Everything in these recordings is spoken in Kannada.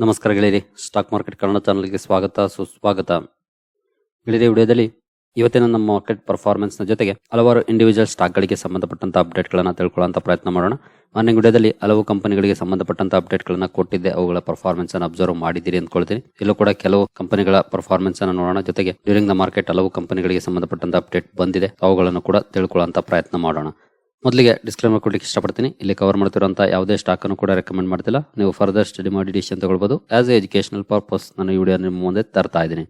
ನಮಸ್ಕಾರ ಗೆಳೆಯರಿ. ಸ್ಟಾಕ್ ಮಾರ್ಕೆಟ್ ಕನ್ನಡ ಚಾನಲ್ಗೆ ಸ್ವಾಗತ, ಸುಸ್ವಾಗತ. ಗೆಳೆಯರಿ, ವಿಡಿಯೋದಲ್ಲಿ ಇವತ್ತಿನ ನಮ್ಮ ಮಾರ್ಕೆಟ್ ಪರ್ಫಾರ್ಮೆನ್ಸ್ನ ಜೊತೆಗೆ ಹಲವಾರು ಇಂಡಿವಿಜುವಲ್ ಸ್ಟಾಕ್ಗಳಿಗೆ ಸಂಬಂಧಪಟ್ಟಂಥ ಸಂಬಂಧಪಟ್ಟಂತ ಅಪ್ಡೇಟ್ ಗಳನ್ನ ತಿಳ್ಕೊಳ್ಳುವಂತ ಪ್ರಯತ್ನ ಮಾಡೋಣ. ಮಾರ್ನಿಂಗ್ ವಿಡಿಯೋದಲ್ಲಿ ಹಲವು ಕಂಪನಿಗಳಿಗೆ ಸಂಬಂಧಪಟ್ಟಂತ ಅಪ್ಡೇಟ್ ಗಳನ್ನ ಕೊಟ್ಟಿದ್ದೆ. ಅವುಗಳ ಪರ್ಫಾರ್ಮೆನ್ಸ್ ಅನ್ನು ಅಬ್ಸರ್ವ್ ಮಾಡಿದ್ದೀರಿ ಅಂದ್ಕೊಳ್ತೀನಿ. ಇಲ್ಲೂ ಕೂಡ ಕೆಲವು ಕಂಪನಿಗಳ ಪರ್ಫಾರ್ಮೆನ್ಸ್ ಅನ್ನು ನೋಡೋಣ. ಜೊತೆಗೆ ಡ್ಯೂರಿಂಗ್ ದ ಮಾರ್ಕೆಟ್ ಹಲವು ಕಂಪನಿಗಳಿಗೆ ಸಂಬಂಧಪಟ್ಟಂತ ಅಪ್ಡೇಟ್ ಬಂದಿದೆ. ಅವುಗಳನ್ನು ಕೂಡ ತಿಳ್ಕೊಳ್ಳುವಂತ ಪ್ರಯತ್ನ ಮಾಡೋಣ. ಮೊದಲಿಗೆ ಡಿಸ್ಕ್ಲೇಮರ್ ಕೊಡ್ಲಿಕ್ಕೆ ಇಷ್ಟಪಡ್ತೀನಿ. ಇಲ್ಲಿ ಕವರ್ ಮಾಡ್ತಿರುವಂತ ಯಾವುದೇ ಸ್ಟಾಕ್ ಅನ್ನು ಕೂಡ ರೆಕಮೆಂಡ್ ಮಾಡ್ತಿಲ್ಲ. ನೀವು ಫರ್ದರ್ ಸ್ಟಡಿ ಮಾಡಿ ಡಿಸಿಷನ್ ತಗೊಳ್ಬಹುದು ಆಸ್ ಎ ಎಜುಕೇಶನಲ್ ಪರ್ಪಸ್ ನಾನು ವಿಡಿಯೋ ನಿಮ್ಮ ಮುಂದೆ ತರ್ತಾ ಇದ್ದೀನಿ.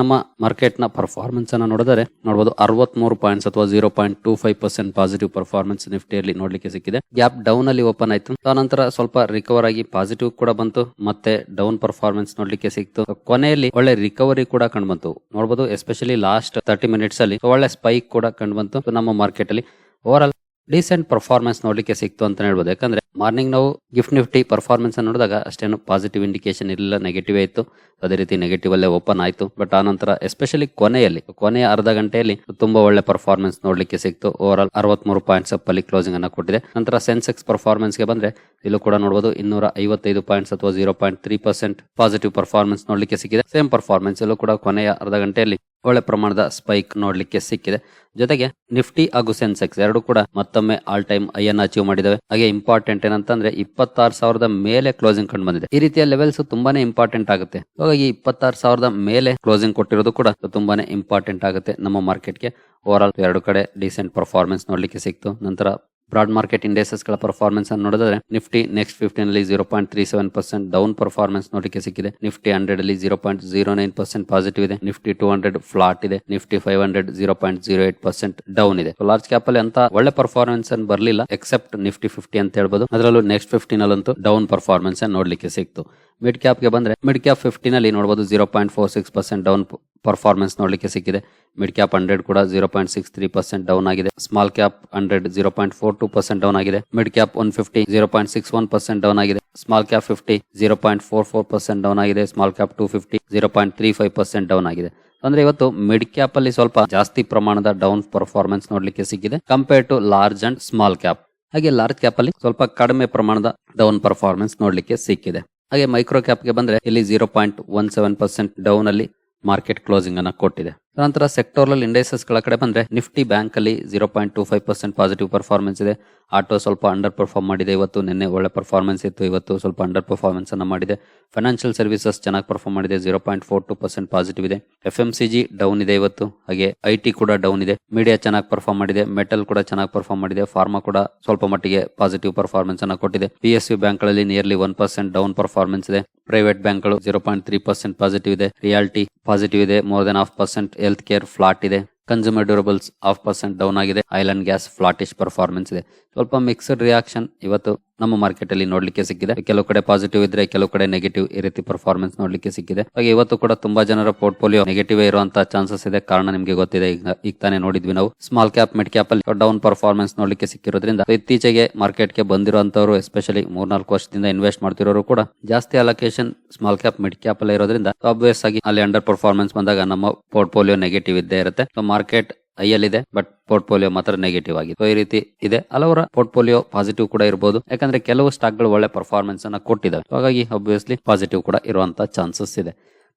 ನಮ್ಮ ಮಾರ್ಕೆಟ್ನ ಪರ್ಫಾರ್ಮೆನ್ಸ್ ಅನ್ನ ನೋಡಿದರೆ ನೋಡಬಹುದು ಅರವತ್ಮೂರು ಪಾಯಿಂಟ್ಸ್ ಅಥವಾ zero point two five percent positive performance ನಿಫ್ಟಿಯಲ್ಲಿ ನೋಡ್ಲಿಕ್ಕೆ ಸಿಕ್ಕಿದೆ. ಗ್ಯಾಪ್ ಡೌನ್ ಅಲ್ಲಿ ಓಪನ್ ಆಯ್ತು. ನಂತರ ಸ್ವಲ್ಪ ರಿಕವರ್ ಆಗಿ ಪಾಸಿಟಿವ್ ಕೂಡ ಬಂತು. ಮತ್ತೆ ಡೌನ್ ಪರ್ಫಾರ್ಮೆನ್ಸ್ ನೋಡ್ಲಿಕ್ಕೆ ಸಿಕ್ತು. ಕೊನೆಯಲ್ಲಿ ಒಳ್ಳೆ ರಿಕವರಿ ಕೂಡ ಕಂಡು ಬಂತು ನೋಡಬಹುದು ಎಸ್ಪೆಷಲಿ ಲಾಸ್ಟ್ ತರ್ಟಿ ಮಿನಿಟ್ಸ್ ಅಲ್ಲಿ ಒಳ್ಳೆ ಸ್ಪೈಕ್ ಕೂಡ ಕಂಡು ಬಂತು ನಮ್ಮ ಮಾರ್ಕೆಟ್ ಅಲ್ಲಿ ಓವರ್ ಆಲ್ ಡೀಸೆಂಟ್ ಪರ್ಫಾರ್ಮೆನ್ಸ್ ನೋಡ್ಲಿಕ್ಕೆ ಸಿಕ್ತು ಅಂತ ಹೇಳ್ಬೋದು. ಯಾಕಂದ್ರೆ ಮಾರ್ನಿಂಗ್ ನಾವು ಗಿಫ್ಟ್ ನಿಫ್ಟಿ ಪರ್ಫಾರ್ಮೆನ್ಸ್ ನೋಡಿದಾಗ ಅಷ್ಟೇನು ಪಾಸಿಟಿವ್ ಇಂಡಿಕೇಶನ್ ಇರಲಿಲ್ಲ ನೆಗೆಟಿವ್ ಆಯಿತು ಅದೇ ರೀತಿ ನೆಗೆಟಿವ್ ಅಲ್ಲೇ ಓಪನ್ ಆಯಿತು. ಬಟ್ ಆನಂತರ ನಂತರ ಎಸ್ಪೆಷಲಿ ಕೊನೆಯಲ್ಲಿ, ಕೊನೆಯ ಅರ್ಧ ಗಂಟೆಯಲ್ಲಿ ತುಂಬಾ ಒಳ್ಳೆ ಪರ್ಫಾರ್ಮೆನ್ಸ್ ನೋಡ್ಲಿಕ್ಕೆ ಸಿಕ್ತು. ಓವರ್ ಆಲ್ ಅರವತ್ಮೂರು ಪಾಯಿಂಟ್ಸ್ ಅಪ್ ಅಲ್ಲಿ ಕ್ಲೋಸಿಂಗ್ ಅನ್ನ ಕೊಟ್ಟಿದೆ. ನಂತರ ಸೆನ್ಸೆಕ್ಸ್ ಪರ್ಫಾರ್ಮೆನ್ಸ್ಗೆ ಬಂದ್ರೆ ಇಲ್ಲೂ ಕೂಡ ನೋಡಬಹುದು ಇನ್ನೂರ ಐವತ್ತೈದು ಪಾಯಿಂಟ್ಸ್ ಅಥವಾ zero point three percent positive performance ನೋಡ್ಲಿಕ್ಕೆ ಸಿಕ್ಕಿದೆ. ಸೇಮ್ ಪರ್ಫಾರ್ಮೆನ್ಸ್ ಇಲ್ಲೂ ಕೂಡ ಕೊನೆಯ ಅರ್ಧ ಗಂಟೆಯಲ್ಲಿ ಒಳ್ಳೆ ಪ್ರಮಾಣದ ಸ್ಪೈಕ್ ನೋಡ್ಲಿಕ್ಕೆ ಸಿಕ್ಕಿದೆ. ಜೊತೆಗೆ ನಿಫ್ಟಿ ಹಾಗೂ ಸೆನ್ಸೆಕ್ಸ್ ಎರಡು ಕೂಡ ಮತ್ತೊಮ್ಮೆ ಆಲ್ ಟೈಮ್ ಐ ಅಚೀವ್ ಮಾಡಿದಾವೆ. ಹಾಗೆ ಇಂಪಾರ್ಟೆಂಟ್ ಏನಂತಂದ್ರೆ ಇಪ್ಪತ್ತಾರು ಸಾವಿರದ ಮೇಲೆ ಕ್ಲೋಸಿಂಗ್ ಕಂಡು ಬಂದಿದೆ. ಈ ರೀತಿಯ ಲೆವೆಲ್ಸ್ ತುಂಬಾನೇ ಇಂಪಾರ್ಟೆಂಟ್ ಆಗುತ್ತೆ. ಹಾಗಾಗಿ ಇಪ್ಪತ್ತಾರು ಸಾವಿರದ ಮೇಲೆ ಕ್ಲೋಸಿಂಗ್ ಕೊಟ್ಟಿರೋದು ಕೂಡ ತುಂಬಾನೇ ಇಂಪಾರ್ಟೆಂಟ್ ಆಗುತ್ತೆ ನಮ್ಮ ಮಾರ್ಕೆಟ್ಗೆ ಓವರ್ ಆಲ್ ಎರಡು ಕಡೆ ಡಿಸೆಂಟ್ ಪರ್ಫಾರ್ಮೆನ್ಸ್ ನೋಡ್ಲಿಕ್ಕೆ ಸಿಕ್ತು. ನಂತರ ಬ್ರಾಡ್ ಮಾರ್ಕೆಟ್ ಇಂಡೆಸಸ್ಗಳ ಪರ್ಫಾರ್ಮೆನ್ಸ್ ಅನ್ನು ನೋಡಿದ್ರೆ ನಿಫ್ಟಿ ನೆಕ್ಸ್ಟ್ ಫಿಫ್ಟೀನ್ ಅಲ್ಲಿ zero point three seven percent down performance ನೋಡಲಿಕ್ಕೆ ಸಿಕ್ಕಿದೆ. ನಿಫ್ಟಿ ಹಂಡ್ರೆಡ್ ಅಲ್ಲಿ zero point zero nine percent positive ಇದೆ. ನಿಫ್ಟಿ ಟೂ ಹಂಡ್ರೆಡ್ ಫ್ಲಾಟ್ ಇದೆ. Nifty five hundred zero point zero eight percent down ಇದೆ. ಲಾರ್ಜ್ ಕ್ಯಾಪ್ ಅಲ್ಲಿ ಅಂತ ಒಳ್ಳೆ ಪರ್ಫಾರ್ಮೆನ್ಸ್ ಅನ್ನು ಬರಲಿಲ್ಲ ಎಕ್ಸೆಪ್ಟ್ ನಿಫ್ಟಿ ಫಿಫ್ಟಿ ಅಂತ ಹೇಳ್ಬೋದು. ಅದರಲ್ಲೂ ನೆಕ್ಸ್ಟ್ ಫಿಫ್ಟೀನ್ ಅಲ್ಲಂತೂ ಡೌನ್ ಪರ್ಫಾರ್ಮೆನ್ಸ್ ನೋಡ್ಲಿಕ್ಕೆ ಸಿಕ್ತು. ಮಿಡ್ ಕ್ಯಾಪ್ಗೆ ಬಂದರೆ ಮಿಡ್ ಕ್ಯಾಪ್ ಫಿಫ್ಟಿನಲ್ಲಿ ನೋಡ್ಬೋದು zero point four six percent down performance ನೋಡಲಿಕ್ಕೆ ಸಿಕ್ಕಿದೆ. ಮಿಡ್ ಕ್ಯಾಪ್ ಹಂಡ್ರೆಡ್ ಕೂಡ zero point six three percent down ಆಗಿದೆ. Small cap hundred zero point four two percent down ಆಗಿದೆ. Mid cap one fifty zero point six one percent down ಆಗಿದೆ. Small cap fifty zero point four four percent down ಆಗಿದೆ. Small cap two fifty zero point three five percent down ಆಗಿದೆ. ಅಂದ್ರೆ ಇವತ್ತು ಮಿಡ್ ಕ್ಯಾಪ್ ಅಲ್ಲಿ ಸ್ವಲ್ಪ ಜಾಸ್ತಿ ಪ್ರಮಾಣದ ಡೌನ್ ಪರ್ಫಾರ್ಮೆನ್ಸ್ ನೋಡ್ಲಿಕ್ಕೆ ಸಿಕ್ಕಿದೆ compare to large and small cap ಹಾಗೆ ಲಾರ್ಜ್ ಕ್ಯಾಪ್ ಅಲ್ಲಿ ಸ್ವಲ್ಪ ಕಡಿಮೆ ಪ್ರಮಾಣದ ಡೌನ್ ಪರ್ಫಾರ್ಮೆನ್ಸ್ ನೋಡ್ಲಿಕ್ಕೆ ಸಿಕ್ಕಿದೆ. ಹಾಗೆ ಮೈಕ್ರೋ ಕ್ಯಾಪ್ಗೆ ಬಂದ್ರೆ ಇಲ್ಲಿ zero point one seven percent down ಅಲ್ಲಿ ಮಾರ್ಕೆಟ್ ಕ್ಲೋಸಿಂಗ್ ಅನ್ನ ಕೊಟ್ಟಿದೆ. ನಂತರ ಸೆಕ್ಟೋರಲ್ ಇಂಡೈಸಸ್ಗಳ ಕಡೆ ಬಂದ್ರೆ ನಿಫ್ಟಿ ಬ್ಯಾಂಕ್ ಅಲ್ಲಿ zero point two five percent positive performance ಇದೆ. ಆಟೋ ಸ್ವಲ್ಪ ಅಂಡರ್ ಪರ್ಫಾರ್ಮ್ ಮಾಡಿದೆ. ಇವತ್ತು ನಿನ್ನೆ ಒಳ್ಳೆ ಪರ್ಫಾರ್ಮೆನ್ಸ್ ಇತ್ತು. ಇವತ್ತು ಸ್ವಲ್ಪ ಅಂಡರ್ ಪರ್ಫಾರ್ಮೆನ್ಸ್ ಅನ್ನ ಮಾಡಿದೆ. ಫೈನಾನ್ಷಿಯಲ್ ಸರ್ವಿಸಸ್ ಚೆನ್ನಾಗಿ ಪರ್ಫಾರ್ಮ್ ಮಾಡಿದೆ. Zero point four two percent positive ಇದೆ. F M C G down ಇದೆ ಇವತ್ತು. ಹಾಗೆ ಐ ಟಿ ಕೂಡ ಡೌನ್ ಇದೆ. ಮೀಡಿಯಾ ಚೆನ್ನಾಗಿ ಪರ್ಫಾರ್ಮ್ ಮಾಡಿದೆ. ಮೆಟಲ್ ಕೂಡ ಚೆನ್ನಾಗಿ ಪರ್ಫಾರ್ಮ್ ಮಾಡಿದೆ. ಫಾರ್ಮಾ ಕೂಡ ಸ್ವಲ್ಪ ಮಟ್ಟಿಗೆ ಪಾಸಿಟಿವ್ ಪರ್ಫಾರ್ಮೆನ್ಸ್ ಅನ್ನ ಕೊಟ್ಟಿದೆ. ಪಿ ಎಸ್ ಯು ಬ್ಯಾಂಕ್ಗಳಲ್ಲಿ nearly one percent down performance ಇದೆ. ಪ್ರೈವೇಟ್ ಬ್ಯಾಂಕ್ಗಳು zero point three percent positive ಇದೆ. ರಿಯಾಲಿಟಿ ಪಾಸಿಟಿವ್ ಇದೆ. More than half percent health care flat ಇದೆ. Consumer durables half percent down ಆಗಿದೆ. Oil and gas flattish performance ಇದೆ. ಸ್ವಲ್ಪ ಮಿಕ್ಸ್ಡ್ ರಿಯಾಕ್ಷನ್ ಇವತ್ತು ನಮ್ಮ ಮಾರ್ಕೆಟ್ ಅಲ್ಲಿ ನೋಡ್ಲಿಕ್ಕೆ ಸಿಕ್ಕಿದೆ. ಕೆಲವು ಕಡೆ ಪಾಸಿಟಿವ್ ಇದ್ರೆ, ಕೆಲವು ಕಡೆ ನೆಗೆಟಿವ್ ಈ ರೀತಿ ಪರ್ಫಾರ್ಮೆನ್ಸ್ ನೋಡ್ಲಿಕ್ಕೆ ಸಿಕ್ಕಿದೆ. ಹಾಗೆ ಇವತ್ತು ಕೂಡ ತುಂಬಾ ಜನರ ಪೋರ್ಟ್ಫೋಲಿಯೋ ನೆಗೆಟಿವ್ ಇರುವಂತಹ ಚಾನ್ಸಸ್ ಇದೆ. ಕಾರಣ ನಿಮಗೆ ಗೊತ್ತಿದೆ. ಈಗ ಈಗ ತಾನೇ ನೋಡಿದ್ವಿ ನಾವು. ಸ್ಮಾಲ್ ಕ್ಯಾಪ್ ಮಿಡ್ ಕ್ಯಾಪ್ ಅಲ್ಲಿ ಡೌನ್ ಪರ್ಫಾರ್ಮೆನ್ಸ್ ನೋಡ್ಲಿಕ್ಕೆ ಸಿಕ್ಕಿರೋದ್ರಿಂದ ಇತ್ತೀಚೆಗೆ ಮಾರ್ಕೆಟ್ಗೆ ಬಂದಿರುವಂತವರು ಎಸ್ಪೆಷಲಿ ಮೂರ್ನಾಲ್ಕು ವರ್ಷದಿಂದ ಇನ್ವೆಸ್ಟ್ ಮಾಡ್ತಿರೋರು ಕೂಡ ಜಾಸ್ತಿ allocation small cap mid cap ಅಲ್ಲಿ ಇರೋದ್ರಿಂದ ಆಬ್ವಿಯಸ್ ಆಗಿ ಅಲ್ಲಿ ಅಂಡರ್ ಪರ್ಫಾರ್ಮೆನ್ಸ್ ಬಂದಾಗ ನಮ್ಮ ಪೋರ್ಟ್ಫೋಲಿಯೋ ನೆಗೆಟಿವ್ ಇದ್ದೇ ಇರುತ್ತೆ. ಮಾರ್ಕೆಟ್ ಐಯಲ್ಲಿದೆ ಬಟ್ ಪೋರ್ಟ್ಫೋಲಿಯೋ ಮಾತ್ರ ನೆಗೆಟಿವ್ ಆಗಿದೆ. ಈ ರೀತಿ ಇದೆ. ಹಲವರ ಪೋರ್ಟ್ಫೋಲಿಯೋ ಪಾಸಿಟಿವ್ ಕೂಡ ಇರಬಹುದು ಯಾಕಂದ್ರೆ ಕೆಲವು ಸ್ಟಾಕ್ಗಳು ಒಳ್ಳೆ ಪರ್ಫಾರ್ಮೆನ್ಸ್ ಅನ್ನ ಕೊಟ್ಟಿದ್ದಾವೆ ಹಾಗಾಗಿ ಅಬ್ವಿಯಸ್ಲಿ ಪಾಸಿಟಿವ್ ಕೂಡ ಇರುವಂತ ಚಾನ್ಸಸ್ ಇದೆ.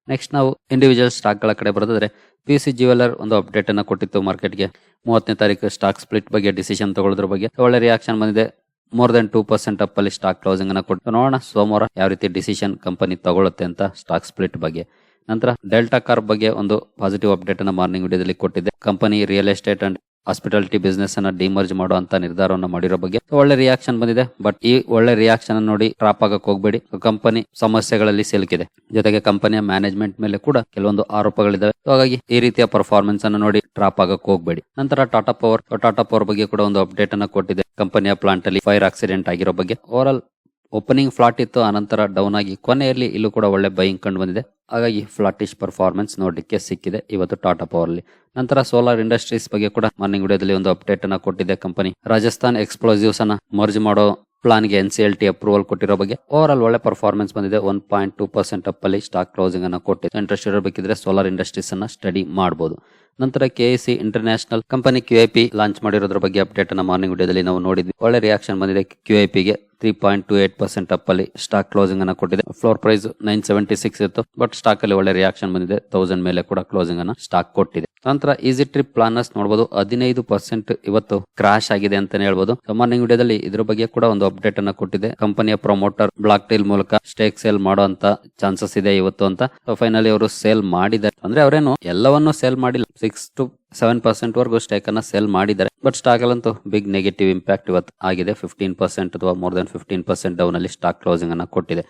ನೆಕ್ಸ್ಟ್ ನಾವು ಇಂಡಿವಿಜುವಲ್ ಸ್ಟಾಕ್ಗಳ ಕಡೆ ಬರೋದಾದ್ರೆ ಪಿ ಸಿ ಜ್ಯುವೆಲರ್ ಒಂದು ಅಪ್ಡೇಟ್ ಅನ್ನ ಕೊಟ್ಟಿತ್ತು ಮಾರ್ಕೆಟ್ಗೆ ಮೂವತ್ತನೇ ತಾರೀಕು ಸ್ಟಾಕ್ ಸ್ಪ್ಲಿಟ್ ಬಗ್ಗೆ ಡಿಸಿಷನ್ ತಗೊಳ್ಳೋದ್ರ ಬಗ್ಗೆ. ಒಳ್ಳೆ ರಿಯಾಕ್ಷನ್ ಬಂದಿದೆ. More than two percent up ಅಲ್ಲಿ ಸ್ಟಾಕ್ ಕ್ಲೋಸಿಂಗ್ ಅನ್ನ ಕೊಟ್ಟು. ನೋಡೋಣ ಸೋಮವಾರ ಯಾವ ರೀತಿ ಡಿಸಿಷನ್ ಕಂಪನಿ ತಗೊಳ್ಳುತ್ತೆ ಅಂತ ಸ್ಟಾಕ್ ಸ್ಪ್ಲಿಟ್ ಬಗ್ಗೆ. ನಂತರ ಡೆಲ್ಟಾ ಕಾರ್ ಬಗ್ಗೆ ಒಂದು ಪಾಸಿಟಿವ್ ಅಪ್ಡೇಟ್ ಅನ್ನ ಮಾರ್ನಿಂಗ್ ವಿಡಿಯೋದಲ್ಲಿ ಕೊಟ್ಟಿದೆ company real estate and hospitality business ಅನ್ನ ಡಿಮರ್ಜ್ ಮಾಡುವಂತ ನಿರ್ಧಾರವನ್ನು ಮಾಡಿರೋ ಬಗ್ಗೆ ಒಳ್ಳೆ ರಿಯಾಕ್ಷನ್ ಬಂದಿದೆ. ಬಟ್ ಈ ಒಳ್ಳೆ ರಿಯಾಕ್ಷನ್ ಅನ್ನು ನೋಡಿ ಟ್ರಾಪ್ ಆಗಕ್ ಹೋಗ್ಬೇಡಿ. ಕಂಪನಿ ಸಮಸ್ಯೆಗಳಲ್ಲಿ ಸಿಲುಕಿದೆ. ಜೊತೆಗೆ ಕಂಪನಿಯ ಮ್ಯಾನೇಜ್ಮೆಂಟ್ ಮೇಲೆ ಕೂಡ ಕೆಲವೊಂದು ಆರೋಪಗಳಿದ್ದಾವೆ ಹಾಗಾಗಿ ಈ ರೀತಿಯ ಪರ್ಫಾರ್ಮೆನ್ಸ್ ಅನ್ನು ನೋಡಿ ಟ್ರಾಪ್ ಆಗಕ್ ಹೋಗ್ಬೇಡಿ. ನಂತರ ಟಾಟಾ ಪವರ್ ಟಾಟಾ ಪವರ್ ಬಗ್ಗೆ ಕೂಡ ಒಂದು ಅಪ್ಡೇಟ್ ಅನ್ನ ಕೊಟ್ಟಿದೆ ಕಂಪನಿಯ ಪ್ಲಾಂಟ್ ಅಲ್ಲಿ ಫೈರ್ ಆಕ್ಸಿಡೆಂಟ್ ಆಗಿರೋ ಬಗ್ಗೆ. ಓವರ್ ಆಲ್ ಓಪನಿಂಗ್ ಫ್ಲಾಟ್ ಇತ್ತು, ಆನಂತರ ಡೌನ್ ಆಗಿ ಕೊನೆಯಲ್ಲಿ ಇಲ್ಲೂ ಕೂಡ ಒಳ್ಳೆ ಬೈಯಿಂಗ್ ಕಂಡು ಬಂದಿದೆ. ಹಾಗಾಗಿ ಫ್ಲಾಟಿಶ್ ಪರ್ಫಾರ್ಮೆನ್ಸ್ ನೋಡಲಿಕ್ಕೆ ಸಿಕ್ಕಿದೆ ಇವತ್ತು ಟಾಟಾ ಪವರ್ ಅಲ್ಲಿ. ನಂತರ ಸೋಲಾರ್ ಇಂಡಸ್ಟ್ರೀಸ್ ಬಗ್ಗೆ ಕೂಡ ಮಾರ್ನಿಂಗ್ ವಿಡಿಯೋದಲ್ಲಿ ಒಂದು ಅಪ್ಡೇಟ್ ಅನ್ನ ಕೊಟ್ಟಿದೆ ಕಂಪನಿ ರಾಜಸ್ಥಾನ್ ಎಕ್ಸ್ಪ್ಲೋಸಿವ್ಸ್ ಅನ್ನ ಮರ್ಜ್ ಮಾಡೋ ಪ್ಲಾನ್ಗೆ N C L T approval ಕೊಟ್ಟಿರೋ ಬಗ್ಗೆ. ಓವರ್ ಆಲ್ ಒಳ್ಳೆ ಪರ್ಫಾರ್ಮೆನ್ಸ್ ಬಂದಿದೆ. One point two percent up ಅಲ್ಲಿ ಸ್ಟಾಕ್ ಕ್ಲೋಸಿಂಗ್ ಅನ್ನ ಕೊಟ್ಟಿದೆ ಇಂಟ್ರೆಸ್ಟ್ ಇರಬೇಕಿದ್ರೆ ಸೋಲಾರ್ ಇಂಡಸ್ಟ್ರೀಸ್ ಅನ್ನ ಸ್ಟಡಿ ಮಾಡಬಹುದು ನಂತರ KEC international company Q I P launch ಮಾಡಿರೋದ್ರ ಬಗ್ಗೆ ಅಪ್ಡೇಟ್ ಅನ್ನ ಮಾರ್ನಿಂಗ್ ವಿಡಿಯೋದಲ್ಲಿ ನಾವು ನೋಡಿದ್ವಿ. ಒಳ್ಳೆ ರಿಯಾಕ್ಷನ್ ಬಂದಿದೆ. ಕ್ಯೂ ಐ ಪಿಗೆ three point two eight percent up ಅಲ್ಲಿ ಸ್ಟಾಕ್ ಕ್ಲೋಸಿಂಗ್ ಅನ್ನ ಕೊಟ್ಟಿದೆ. Floor price nine seventy six ಇತ್ತು ಬಟ್ ಸ್ಟಾಕ್ ಅಲ್ಲಿ ಒಳ್ಳೆ ರಿಯಾಕ್ಷನ್ ಬಂದಿದೆ. ತೌಸಂಡ್ ಮೇಲೆ ಕೂಡ ಕ್ಲೋಸಿಂಗ್ ಅನ್ನ ಸ್ಟಾಕ್ ಕೊಟ್ಟಿದೆ. ನಂತರ ಈಸಿ ಟ್ರಿಪ್ ಪ್ಲಾನರ್ಸ್ ನೋಡಬಹುದು ಹದಿನೈದು ಪರ್ಸೆಂಟ್ ಇವತ್ತು ಕ್ರಾಶ್ ಆಗಿದೆ ಅಂತಾನೆ ಹೇಳ್ಬಹುದು ಮಾರ್ನಿಂಗ್ ವಿಡಿಯೋದಲ್ಲಿ ಇದ್ರ ಬಗ್ಗೆ ಕೂಡ ಒಂದು ಅಪ್ಡೇಟ್ ಅನ್ನ ಕೊಟ್ಟಿದೆ. ಕಂಪನಿಯ ಪ್ರಮೋಟರ್ ಬ್ಲಾಕ್ ಡೀಲ್ ಮೂಲಕ ಸ್ಟೇಕ್ ಸೇಲ್ ಮಾಡುವಂತ ಚಾನ್ಸಸ್ ಇದೆ ಇವತ್ತು ಅಂತ. ಫೈನಲಿ ಅವರು ಸೇಲ್ ಮಾಡಿದ್ದಾರೆ. ಅಂದ್ರೆ ಅವರೇನು ಎಲ್ಲವನ್ನು ಸೇಲ್ ಮಾಡಿಲ್ಲ. ಸಿಕ್ಸ್ ಟು ಸೆವೆನ್ ಪರ್ಸೆಂಟ್ ವರೆಗೂ ಸ್ಟಾಕ್ ಅನ್ನ ಸೆಲ್ ಮಾಡಿದ್ದಾರೆ. ಬಟ್ ಸ್ಟಾಕ್ ಅಲ್ಲಂತೂ ಬಿಗ್ ನೆಗೆಟಿವ್ ಇಂಪ್ಯಾಕ್ಟ್ ಇವತ್ತು ಆಗಿದೆ. ಫಿಫ್ಟೀನ್ ಪರ್ಸೆಂಟ್ ಅಥವಾ more than fifteen percent down ಅಲ್ಲಿ ಸ್ಟಾಕ್ ಕ್ಲೋಸಿಂಗ್ ಅನ್ನ ಕೊಟ್ಟಿದೆ.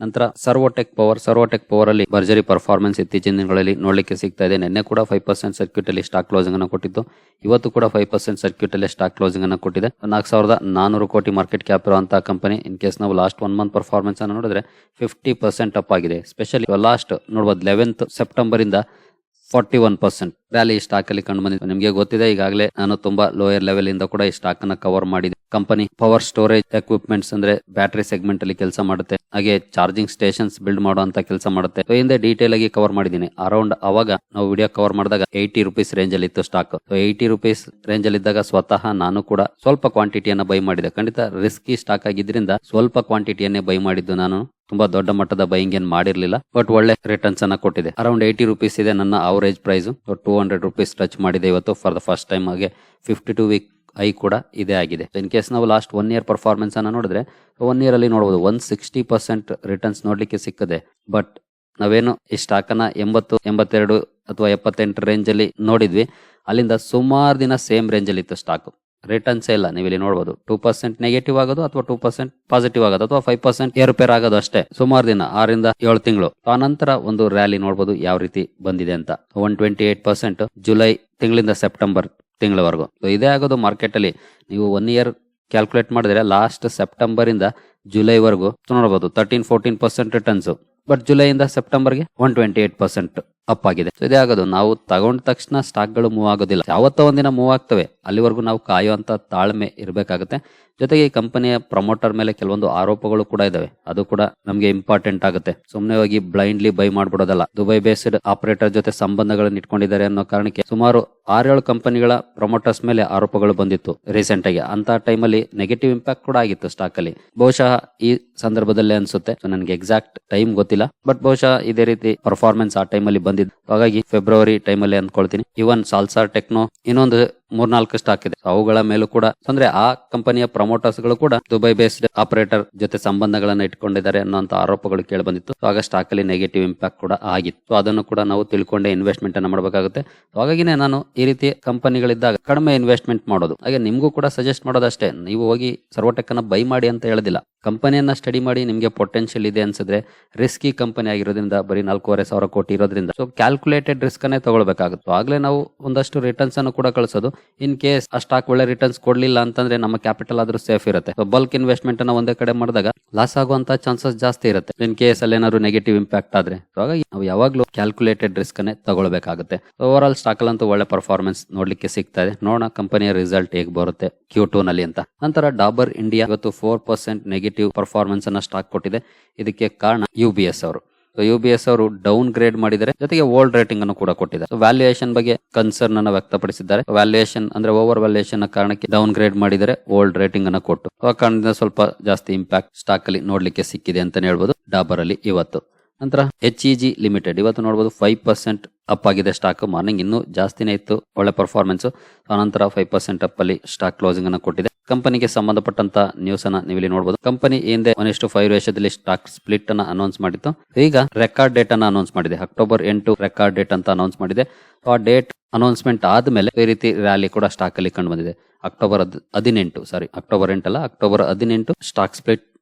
ನಂತರ ಸರ್ವೋಟೆಕ್ ಪವರ್ ಸರ್ವೋಟೆಕ್ ಪವರ್ ಅಲ್ಲಿ ಭರ್ಜರಿ ಪರ್ಫಾರ್ಮೆನ್ಸ್ ಇತ್ತೀಚಿನ ದಿನಗಳಲ್ಲಿ ನೋಡ್ಲಿಕ್ಕೆ ಸಿಗ್ತಾ ಇದೆ. ನಿನ್ನೆ ಕೂಡ ಫೈವ್ ಪರ್ಸೆಂಟ್ ಸರ್ಕ್ಯೂಟ್ ಅಲ್ಲಿ ಸ್ಟಾಕ್ ಕ್ಲೋಸಿಂಗ್ ಅನ್ನು ಕೊಟ್ಟಿತ್ತು. ಇವತ್ತು ಕೂಡ ಫೈವ್ ಪರ್ಸೆಂಟ್ ಸರ್ಕ್ಯೂಟ್ ಅಲ್ಲಿ ಸ್ಟಾಕ್ ಕ್ಲೋಸಿಂಗ್ ಅನ್ನು ಕೊಟ್ಟಿದೆ. ನಾಲ್ಕು ಸಾವಿರದ ನಾನೂರು ಕೋಟಿ ಮಾರ್ಕೆಟ್ ಕ್ಯಾಪ್ ಇರುವಂತಹ ಕಂಪನಿ ಇನ್ ಕೇಸ್ ನಾವು ಲಾಸ್ಟ್ ಒನ್ ಮಂತ್ ಪರ್ಫಾರ್ಮೆನ್ಸ್ ಅನ್ನು ನೋಡಿದ್ರೆ ಫಿಫ್ಟಿ ಪರ್ಸೆಂಟ್ ಅಪ್ ಆಗಿದೆ. ಸ್ಪೆಷಲಿ ಲಾಸ್ಟ್ ನೋಡಬಹುದು ಲೆವೆಂತ್ ಸೆಪ್ಟೆಂಬರ್ ಇಂದ forty one percent rally stock ಅಲ್ಲಿ ಕಂಡು ಬಂದಿತ್ತು. ನಿಮಗೆ ಗೊತ್ತಿದೆ, ಈಗಾಗಲೇ ನಾನು ತುಂಬಾ ಲೋಯರ್ ಲೆವೆಲ್ ಇಂದ ಕೂಡ ಈ ಸ್ಟಾಕ್ ಅನ್ನ ಕವರ್ ಮಾಡಿದೆ ಕಂಪನಿ ಪವರ್ ಸ್ಟೋರೇಜ್ ಎಕ್ವಿಪ್ಮೆಂಟ್ಸ್ ಅಂದ್ರೆ ಬ್ಯಾಟರಿ ಸೆಗ್ಮೆಂಟ್ ಅಲ್ಲಿ ಕೆಲಸ ಮಾಡುತ್ತೆ. ಹಾಗೆ ಚಾರ್ಜಿಂಗ್ ಸ್ಟೇಷನ್ಸ್ ಬಿಲ್ಡ್ ಮಾಡುವಂತ ಕೆಲಸ ಮಾಡುತ್ತೆ. ಸೊ ಹಿಂದೆ ಡೀಟೇಲ್ ಆಗಿ ಕವರ್ ಮಾಡಿದ್ದೀನಿ. ಅರೌಂಡ್ ಅವಾಗ ನಾವು ವಿಡಿಯೋ ಕವರ್ ಮಾಡಿದಾಗ ಏಯ್ಟಿ ರುಪೀಸ್ ರೇಂಜ್ ಅಲ್ಲಿ ಇತ್ತು ಸ್ಟಾಕ್ ಏಯ್ಟಿ ರುಪೀಸ್ ರೇಂಜ್ ಅಲ್ಲಿ ಇದ್ದಾಗ ಸ್ವತಃ ನಾನು ಕೂಡ ಸ್ವಲ್ಪ ಕ್ವಾಂಟಿಟಿಯನ್ನ ಬೈ ಮಾಡಿದೆ. ಖಂಡಿತ ರಿಸ್ಕಿ ಸ್ಟಾಕ್ ಆಗಿದ್ರಿಂದ ಸ್ವಲ್ಪ ಕ್ವಾಂಟಿಟಿಯನ್ನೇ ಬೈ ಮಾಡಿದ್ದು ನಾನು. ತುಂಬಾ ದೊಡ್ಡ ಮಟ್ಟದ ಬೈಯಿಂಗ್ ಏನ್ ಮಾಡಿರ್ಲಿಲ್ಲ. ಬಟ್ ಒಳ್ಳೆ ರಿಟರ್ನ್ಸ್ ಅನ್ನ ಕೊಟ್ಟಿದೆ. ಅರೌಂಡ್ ಏಯ್ಟಿ ರುಪೀಸ್ ಇದೆ ನನ್ನ average price two hundred rupees touch ಮಾಡಿದೆ ಇವತ್ತು ಫಾರ್ ದ ಫಸ್ಟ್ ಟೈಮ್ ಆಗಿ ಫಿಫ್ಟಿ ಟು ವೀಕ್ ಐ ಕೂಡ ಇದೇ ಆಗಿದೆ. ಇನ್ ಕೇಸ್ ನಾವು ಲಾಸ್ಟ್ ಒನ್ ಇಯರ್ ಪರ್ಫಾರ್ಮೆನ್ಸ್ ಅನ್ನ ನೋಡಿದ್ರೆ ಒನ್ ಇಯರ್ ಅಲ್ಲಿ ನೋಡಬಹುದು ಒನ್ ಸಿಕ್ಸ್ಟಿ ಪರ್ಸೆಂಟ್ ರಿಟರ್ನ್ಸ್ ನೋಡ್ಲಿಕ್ಕೆ ಸಿಕ್ಕದೆ. ಬಟ್ ನಾವೇನು ಈ ಸ್ಟಾಕ್ ಅನ್ನ ಎಂಬತ್ತು, ಎಂಬತ್ತೆರಡು ಅಥವಾ ಎಪ್ಪತ್ತೆಂಟು ರೇಂಜ್ ಅಲ್ಲಿ ನೋಡಿದ್ವಿ. ಅಲ್ಲಿಂದ ಸುಮಾರು ದಿನ ಸೇಮ್ ರೇಂಜ್ ಅಲ್ಲಿ ಇತ್ತು ಸ್ಟಾಕ್ ರಿಟರ್ನ್ಸ್ ಇಲ್ಲ. ನೀವು ಇಲ್ಲಿ ನೋಡಬಹುದು ಟೂ ಪರ್ಸೆಂಟ್ ನೆಗೆಟಿವ್ ಆಗೋದು ಅಥವಾ ಟೂ ಪರ್ಸೆಂಟ್ ಪಾಸಿಟಿವ್ ಆಗೋದು ಅಥವಾ ಫೈವ್ ಪರ್ಸೆಂಟ್ ಏರುಪೇರ್ ಆಗೋದು ಅಷ್ಟೇ. ಸುಮಾರು ದಿನ, ಆರಿಂದ ಏಳು ತಿಂಗಳು. ಆನಂತರ ಒಂದು ರ್ಯಾಲಿ ನೋಡಬಹುದು ಯಾವ ರೀತಿ ಬಂದಿದೆ ಅಂತ. One twenty eight percent July ತಿಂಗಳಿಂದ ಸೆಪ್ಟೆಂಬರ್ ತಿಂಗಳವರೆಗೂ. ಸೊ ಇದೇ ಆಗೋದು ಮಾರ್ಕೆಟ್ ಅಲ್ಲಿ. ನೀವು ಒನ್ ಇಯರ್ ಕ್ಯಾಲ್ಕುಲೇಟ್ ಮಾಡಿದ್ರೆ ಲಾಸ್ಟ್ ಸೆಪ್ಟೆಂಬರ್ ಇಂದ ಜುಲೈ ವರೆಗೂ ನೋಡಬಹುದು thirteen fourteen percent returns but ಜುಲೈಯಿಂದ ಸೆಪ್ಟೆಂಬರ್ಗೆ one twenty eight percent up ಆಗಿದೆ ಇದೇ ಆಗೋದು ನಾವು ತಗೊಂಡ ತಕ್ಷಣ ಸ್ಟಾಕ್ಗಳು ಮೂವ್ ಆಗೋದಿಲ್ಲ. ಯಾವತ್ತೋ ಒಂದಿನ ಮೂವ್ ಆಗ್ತವೆ. ಅಲ್ಲಿವರೆಗೂ ನಾವು ಕಾಯುವಂತ ತಾಳ್ಮೆ ಇರಬೇಕಾಗುತ್ತೆ. ಜೊತೆಗೆ ಈ ಕಂಪನಿಯ ಪ್ರಮೋಟರ್ ಮೇಲೆ ಕೆಲವೊಂದು ಆರೋಪಗಳು ಕೂಡ ಇದಾವೆ. ಅದು ಕೂಡ ನಮಗೆ ಇಂಪಾರ್ಟೆಂಟ್ ಆಗುತ್ತೆ. ಸುಮ್ಮನೆ ಹೋಗಿ ಬ್ಲೈಂಡ್ಲಿ ಬೈ ಮಾಡ್ಬಿಡೋದಲ್ಲ. ದುಬೈ ಬೇಸ್ಡ್ ಆಪರೇಟರ್ ಜೊತೆ ಸಂಬಂಧಗಳನ್ನ ಇಟ್ಕೊಂಡಿದ್ದಾರೆ ಅನ್ನೋ ಕಾರಣಕ್ಕೆ ಸುಮಾರು ಆರೇಳು ಕಂಪನಿಗಳ ಪ್ರಮೋಟರ್ಸ್ ಮೇಲೆ ಆರೋಪಗಳು ಬಂದಿತ್ತು ರೀಸೆಂಟ್ ಆಗಿ. ಅಂತ ಟೈಮಲ್ಲಿ ನೆಗೆಟಿವ್ ಇಂಪ್ಯಾಕ್ಟ್ ಕೂಡ ಆಗಿತ್ತು ಸ್ಟಾಕ್ ಅಲ್ಲಿ ಬಹುಶಃ ಈ ಸಂದರ್ಭದಲ್ಲೇ ಅನ್ಸುತ್ತೆ. ನನಗೆ ಎಕ್ಸಾಕ್ಟ್ ಟೈಮ್ ಗೊತ್ತಿಲ್ಲ. ಬಟ್ ಬಹುಶಃ ಇದೇ ರೀತಿ ಪರ್ಫಾರ್ಮೆನ್ಸ್ ಆ ಟೈಮಲ್ಲಿ ಬಂದಿದ್ದು. ಹಾಗಾಗಿ ಫೆಬ್ರವರಿ ಟೈಮಲ್ಲಿ ಅಂದ್ಕೊಳ್ತೀನಿ. ಇವನ್ ಸಾಲ್ಸಾರ್ ಟೆಕ್ನೋ ಇನ್ನೊಂದು ಮೂರ್ನಾಲ್ಕು ಸ್ಟಾಕ್ ಇದೆ. ಅವುಗಳ ಮೇಲೂ ಕೂಡ ಅಂದ್ರೆ ಆ ಕಂಪನಿಯ ಪ್ರಮೋಟರ್ಸ್ಗಳು ಕೂಡ ದುಬೈ ಬೇಸ್ಡ್ ಆಪರೇಟರ್ ಜೊತೆ ಸಂಬಂಧಗಳನ್ನ ಇಟ್ಕೊಂಡಿದ್ದಾರೆ ಅನ್ನೋಂತ ಆರೋಪಗಳು ಕೇಳಿ ಬಂದಿತ್ತು. ಆಗ ಸ್ಟಾಕ್ ಅಲ್ಲಿ ನೆಗೆಟಿವ್ ಇಂಪ್ಯಾಕ್ಟ್ ಕೂಡ ಆಗಿತ್ತು. ಅದನ್ನು ಕೂಡ ನಾವು ತಿಳ್ಕೊಂಡೆ ಇನ್ವೆಸ್ಟ್ಮೆಂಟ್ ಅನ್ನ ಮಾಡಬೇಕಾಗುತ್ತೆ. ಹಾಗಾಗಿನೇ ನಾನು ಈ ರೀತಿ ಕಂಪನಿಗಳಿದ್ದಾಗ ಕಡಿಮೆ ಇನ್ವೆಸ್ಟ್ಮೆಂಟ್ ಮಾಡೋದು. ಹಾಗೆ ನಿಮ್ಗೂ ಕೂಡ ಸಜೆಸ್ಟ್ ಮಾಡೋದಷ್ಟೇ. ನೀವು ಹೋಗಿ ಸರ್ವಟೆಕ್ ಅನ್ನ ಬೈ ಮಾಡಿ ಅಂತ ಹೇಳೋದಿಲ್ಲ. ಕಂಪನಿಯನ್ನ ಸ್ಟಡಿ ಮಾಡಿ ನಿಮಗೆ ಪೊಟೆನ್ಶಿಯಲ್ ಇದೆ ಅನ್ಸಿದ್ರೆ ರಿಸ್ಕಿ ಕಂಪನಿ ಆಗಿರೋದ್ರಿಂದ ಬರೀ ನಾಲ್ಕೂವರೆ ಸಾವಿರ ಕೋಟಿ ಇರೋದ್ರಿಂದ. ಸೊ ಕ್ಯಾಲ್ಕುಲೇಟೆಡ್ ರಿಸ್ಕ್ ಅನ್ನೇ ತಗೊಳ್ಬೇಕಾಗುತ್ತೆ. ಆಗ್ಲೇ ನಾವು ಒಂದಷ್ಟು ರಿಟರ್ನ್ಸ್ ಅನ್ನು ಕೂಡ ಕಳಿಸೋದು. ಇನ್ ಕೇಸ್ ಆ ಸ್ಟಾಕ್ ಒಳ್ಳೆ ರಿಟರ್ನ್ಸ್ ಕೊಡ್ಲಿಲ್ಲ ಅಂತಂದ್ರೆ ನಮ್ಮ ಕ್ಯಾಪಿಟಲ್ ಆದ್ರೂ ಸೇಫ್ ಇರುತ್ತೆ. ಬಲ್ಕ್ ಇನ್ವೆಸ್ಟ್ಮೆಂಟ್ ಅನ್ನ ಒಂದೇ ಕಡೆ ಮಾಡಿದಾಗ ಲಾಸ್ ಆಗುವಂತ ಚಾನ್ಸಸ್ ಜಾಸ್ತಿ ಇರುತ್ತೆ. ಇನ್ ಕೇಸ್ ಅಲ್ಲಿ ಏನಾದ್ರು ನೆಗೆಟಿವ್ ಇಂಪ್ಯಾಕ್ಟ್ ಆದ್ರೆ. ಹಾಗಾಗಿ ನಾವು ಯಾವಾಗ್ಲೂ ಕ್ಯಾಲ್ಕುಲೇಟೆಡ್ ರಿಸ್ಕ್ ಅನ್ನೇ ತಗೊಳ್ಬೇಕಾಗುತ್ತೆ. ಓವರ್ ಆಲ್ ಸ್ಟಾಕ್ ಅಂತೂ ಒಳ್ಳೆ ಪರ್ಫಾರ್ಮೆನ್ಸ್ ನೋಡ್ಲಿಕ್ಕೆ ಸಿಗ್ತಾ ಇದೆ. ನೋಡೋಣ ಕಂಪನಿಯ ರಿಸಲ್ಟ್ ಹೇಗೆ ಬರುತ್ತೆ ಕ್ಯೂ ಟೂ ನಲ್ಲಿ ಅಂತ. ನಂತರ ಡಾಬರ್ ಇಂಡಿಯಾ ಇವತ್ತು ಫೋರ್ ಪರ್ಸೆಂಟ್ ನೆಗೆಟಿವ್ ಪರ್ಫಾರ್ಮೆನ್ಸ್ ಅನ್ನ ಸ್ಟಾಕ್ ಕೊಟ್ಟಿದೆ. ಇದಕ್ಕೆ ಕಾರಣ ಯು ಬಿ ಎಸ್ ಅವರು. ಯು ಬಿ ಎಸ್ ಅವರು ಡೌನ್ ಗ್ರೇಡ್ ಮಾಡಿದರೆ ಜೊತೆಗೆ ಓಲ್ಡ್ ರೇಟಿಂಗ್ ಅನ್ನು ಕೂಡ ಕೊಟ್ಟಿದ್ದಾರೆ. ವ್ಯಾಲ್ಯೂಯೇಷನ್ ಬಗ್ಗೆ ಕನ್ಸರ್ನ್ ಅನ್ನು ವ್ಯಕ್ತಪಡಿಸಿದ್ದಾರೆ. ವ್ಯಾಲ್ಯೂಯೇಷನ್ ಅಂದ್ರೆ ಓವರ್ ವ್ಯಾಲ್ಯೂಯೇಷನ್ ಕಾರಣಕ್ಕೆ ಡೌನ್ ಗ್ರೇಡ್ ಮಾಡಿದರೆ ಓಲ್ಡ್ ರೇಟಿಂಗ್ ಅನ್ನು ಕೊಟ್ಟು. ಆ ಕಾರಣದಿಂದ ಸ್ವಲ್ಪ ಜಾಸ್ತಿ ಇಂಪ್ಯಾಕ್ಟ್ ಸ್ಟಾಕ್ ಅಲ್ಲಿ ನೋಡ್ಲಿಕ್ಕೆ ಸಿಕ್ಕಿದೆ ಅಂತಾನೆ ಹೇಳ್ಬೋದು. ಡಾಬರ್ ಅಲ್ಲಿ ಇವತ್ತು. ನಂತರ ಎಚ್ ಇ ಜಿ ಲಿಮಿಟೆಡ್ ಇವತ್ತು ನೋಡಬಹುದು ಫೈವ್ ಪರ್ಸೆಂಟ್ ಅಪ್ ಆಗಿದೆ ಸ್ಟಾಕ್ ಮಾರ್ನಿಂಗ್ ಇನ್ನೂ ಜಾಸ್ತಿನೇ ಇತ್ತು. ಒಳ್ಳೆ ಪರ್ಫಾರ್ಮೆನ್ಸ್ ಆನಂತರ ಫೈವ್ ಪರ್ಸೆಂಟ್ ಅಪ್ ಅಲ್ಲಿ ಸ್ಟಾಕ್ ಕ್ಲೋಸಿಂಗ್ ಅನ್ನು ಕೊಟ್ಟಿದೆ. ಕಂಪನಿಗೆ ಸಂಬಂಧಪಟ್ಟಂತ ನ್ಯೂಸ್ ಅನ್ನ ನೀವು ಇಲ್ಲಿ ನೋಡಬಹುದು ಕಂಪನಿ ಹಿಂದೆ ಒನ್ ಇಷ್ಟು ಫೈವ್ ರೇಷದಲ್ಲಿ ಸ್ಟಾಕ್ ಸ್ಪ್ಲಿಟ್ ಅನ್ನ ಅನೌನ್ಸ್ ಮಾಡಿತ್ತು. ಈಗ ರೆಕಾರ್ಡ್ ಡೇಟ್ ಅನ್ನ ಅನೌನ್ಸ್ ಮಾಡಿದೆ. ಅಕ್ಟೋಬರ್ ಎಂಟು ರೆಕಾರ್ಡ್ ಡೇಟ್ ಅಂತ ಅನೌನ್ಸ್ ಮಾಡಿದೆ. ಆ ಡೇಟ್ ಅನೌನ್ಸ್ಮೆಂಟ್ ಆದ್ಮೇಲೆ ಈ ರೀತಿ ರ್ಯಾಲಿ ಕೂಡ ಸ್ಟಾಕ್ ಅಲ್ಲಿ ಕಂಡು ಬಂದಿದೆ. ಅಕ್ಟೋಬರ್ ಹದ್- ಹದಿನೆಂಟು ಸಾರಿ ಅಕ್ಟೋಬರ್ ಎಂಟಲ್ಲ ಅಕ್ಟೋಬರ್ ಹದಿನೆಂಟು ಸ್ಟಾಕ್ ಸ್ಪ್ಲಿಟ್